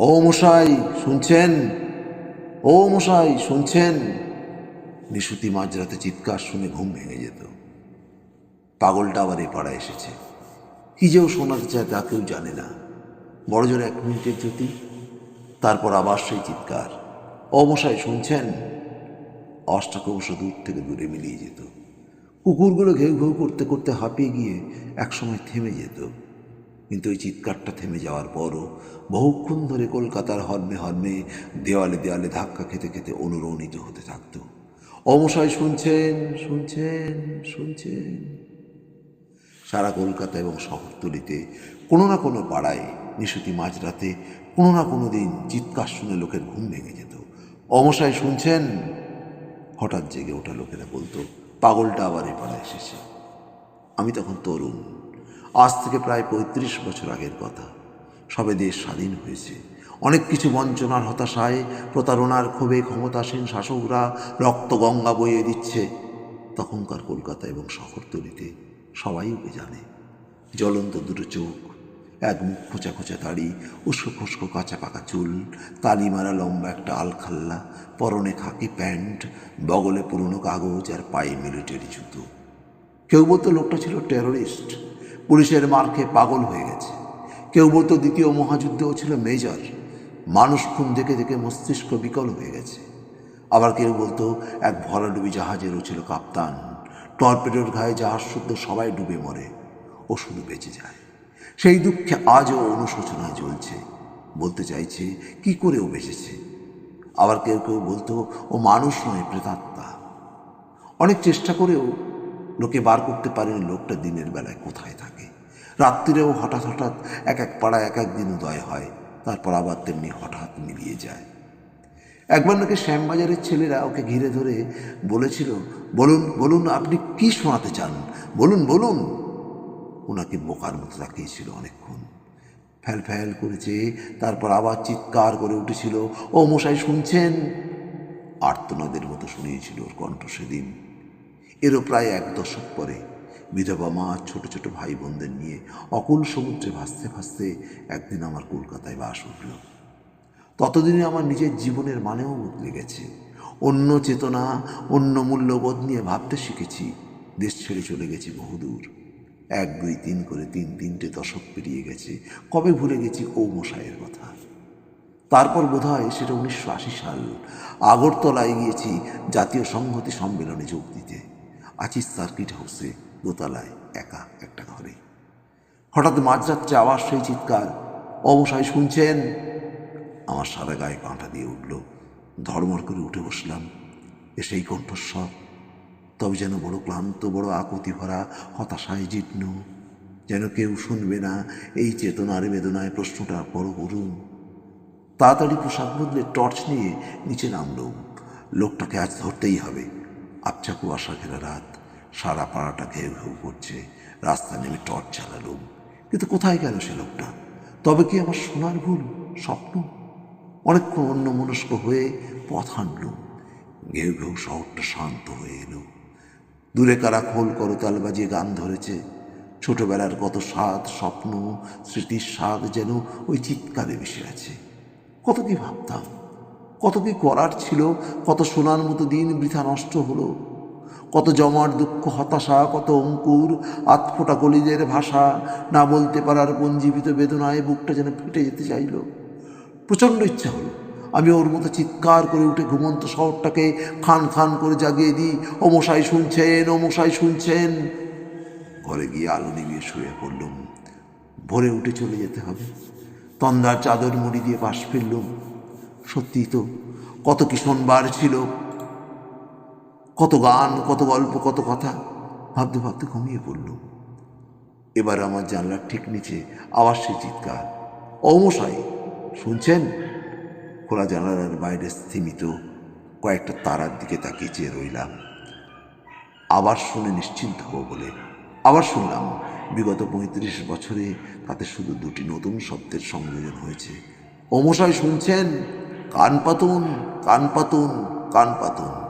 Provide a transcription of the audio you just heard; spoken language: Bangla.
ও মশাই, শুনছেন? ও মশাই, শুনছেন? নিশুতি মাঝরাতে চিৎকার শুনে ঘুম ভেঙে যেত। পাগলটা আবার এ পাড়ায় এসেছে। কি যেও শোনাতে চায় তা কেউ জানে না। বড় জোরে এক মিনিটের জ্যোতি, তারপর আবার সেই চিৎকার। ও মশাই, শুনছেন? অষ্টাকে অবশ্য দূর থেকে দূরে মিলিয়ে যেত। কুকুরগুলো ঘেউ ঘেউ করতে করতে হাঁপিয়ে গিয়ে একসময় থেমে যেত। কিন্তু ওই চিৎকারটা থেমে যাওয়ার পরও বহুক্ষণ ধরে কলকাতার হর্মে হর্মে, দেওয়ালে দেওয়ালে ধাক্কা খেতে খেতে অনুরণিত হতে থাকত। অমশাই, শুনছেন শুনছেন শুনছেন? সারা কলকাতা এবং শহরতলিতে কোনো না কোনো পাড়ায় নিশুতি মাঝরাতে কোনো না কোনো দিন চিৎকার শুনে লোকের ঘুম ভেঙে যেত। অমশাই, শুনছেন? হঠাৎ জেগে ওঠা লোকেরা বলতো, পাগলটা আবার এ পাড়ায় এসেছে। আমি তখন তরুণ। আজ থেকে প্রায় পঁয়ত্রিশ বছর আগের কথা। সবে দেশ স্বাধীন হয়েছে। অনেক কিছু বঞ্চনার হতাশায় প্রতারণার ক্ষোভে ক্ষমতাসীন শাসকরা রক্ত গঙ্গা বইয়ে দিচ্ছে। তখনকার কলকাতা এবং শহরতলিতে সবাই ওকে জানে। জ্বলন্ত দুটো চোখ, এক মুখ খোঁচা খোঁচা দাড়ি উস্কো খুস্কো কাঁচা পাকা চুল, তালি মারা লম্বা একটা আলখাল্লা, পরনে খাকি প্যান্ট, বগলে পুরনো কাগজ আর পায়ে মিলিটারি জুতো। কেউ বলতো লোকটা ছিল টেররিস্ট। পুলিশের মার খেয়ে পাগল হয়ে গেছে। কেউ বলতো দ্বিতীয় মহাযুদ্ধেও ছিল মেজর। মানুষ খুন দেখে দেখে মস্তিষ্ক বিকল হয়ে গেছে। আবার কেউ বলতো এক ভরাডুবি জাহাজেরও ছিল কাপ্তান। টর্পেডোর ঘায়ে জাহাজ শুদ্ধ সবাই ডুবে মরে ও শুধু বেঁচে যায়। সেই দুঃখে আজও অনুশোচনায় জ্বলছে। বলতে চাইছে, কি করে ও বেঁচেছে? আবার কেউ কেউ বলতো, ও মানুষ নয়, প্রেতাত্মা। অনেক চেষ্টা করেও লোকে বার করতে পারেনি লোকটা দিনের বেলায় কোথায় থাকে। রাত্রিরেও হঠাৎ হঠাৎ এক এক পাড়া এক এক দিন উদয় হয়, তারপর আবার তেমনি হঠাৎ মিলিয়ে যায়। একবার নাকি শ্যামবাজারের ছেলেরা ওকে ঘিরে ধরে বলেছিল, বলুন বলুন, আপনি কি শোনাতে চান? বলুন বলুন। ওনাকে বোকার মতো তাকিয়েছিল অনেকক্ষণ। ফ্যাল ফ্যাল করেছে, তারপর আবার চিৎকার করে উঠেছিল, ও মশাই শুনছেন? আর্তনাদের মতো শুনিয়েছিল ওর কণ্ঠ সেদিন। এরও প্রায় এক দশক পরে বিধবা মা, ছোট ছোট ভাই বোনদের নিয়ে অকুল সমুদ্রে ভাসতে ভাসতে একদিন আমার কলকাতায় বাস উঠল। ততদিনে আমার নিজের জীবনের মানেও বদলে গেছে। অন্য চেতনা, অন্য মূল্যবোধ নিয়ে ভাবতে শিখেছি, দেশ ছেড়ে চলে গেছি বহুদূর। এক, দুই, তিন করে তিন, তিনটে দশক পেরিয়ে গেছে, কবে ভুলে গেছি ও মশাইয়ের কথা। তারপর বোধ হয় সেটা উনিশশো আশি সাল, আগরতলায় গিয়েছি জাতীয় সংহতি সম্মেলনে যোগ দিতে আছি সার্কিট হাউসে। দোতলায় একা একটা ঘরে। হঠাৎ মাঝরাত্রে আবার সেই চিৎকার, অবসায় শুনছেন? আমার সারা গায়ে কাঁটা দিয়ে উঠল ধর্মর করে উঠে বসলাম। এ সেই কণ্ঠস্বর, তবে যেন বড় ক্লান্ত, বড় আকুতি ভরা, হতাশায় জীর্ণ। যেন কেউ শুনবে না এই চেতনার বেদনায় প্রশ্নটা বড় করুন। তাড়াতাড়ি পোশাক বদলে টর্চ নিয়ে নিচে নামলুম। লোকটাকে আজ ধরতেই হবে। আবছা কুয়াশা ঘেরা রাত। সারা পাড়াটা ঘেউ ঘেউ করছে, রাস্তা নেমে টর্চ চালালুম কিন্তু কোথায় গেল সে লোকটা? তবে কি আমার সোনার ভুল, স্বপ্ন? অনেকক্ষণ অন্য মনস্ক হয়ে পথ হাঁটলুম ঘেউ ঘেউ শহরটা শান্ত হয়ে এলো। দূরে কারা খোল করতাল বাজিয়ে গান ধরেছে। ছোটবেলার কত স্বাদ, স্বপ্ন, স্মৃতির স্বাদ যেন ওই চিৎকারে মিশে আছে। কত কি ভাবতাম, কত কি করার ছিল, কত সোনার মতো দিন বৃথা নষ্ট হলো। কত জমার দুঃখ, হতাশা, কত অঙ্কুর আতফোটা কলিজের ভাষা, না বলতে পারার পঞ্জীবিত বেদনায় বুকটা যেন ফেটে যেতে চাইল। প্রচণ্ড ইচ্ছা হলো। আমি ওর মতো চিৎকার করে উঠে ঘুমন্ত শহরটাকে খান খান করে জাগিয়ে দিই। ও মশাই শুনছেন, ও মশাই শুনছেন। ঘরে গিয়ে আলো নিভিয়ে শুয়ে পড়লুম। ভোরে উঠে চলে যেতে হবে। তন্দার চাদর মুড়ি দিয়ে পাশ ফিরলুম। সত্যি তো কত কি শোনবার ছিল। কত গান, কত গল্প, কত কথা ভাবতে ভাবতে ঘুমিয়ে পড়ল। এবার আমার জানলার ঠিক নিচে আবার সেই চিৎকার। অমশাই শুনছেন? খোলা জানালার বাইরে স্থিমিত কয়েকটা তারার দিকে তাকিয়ে চেয়ে রইলাম। আবার শুনে নিশ্চিন্ত হব বলে আবার শুনলাম, বিগত পঁয়ত্রিশ বছরে তাতে শুধু দুটি নতুন শব্দের সংযোজন হয়েছে। অমশাই শুনছেন? কান পাতুন কান পাতুন কান পাতুন।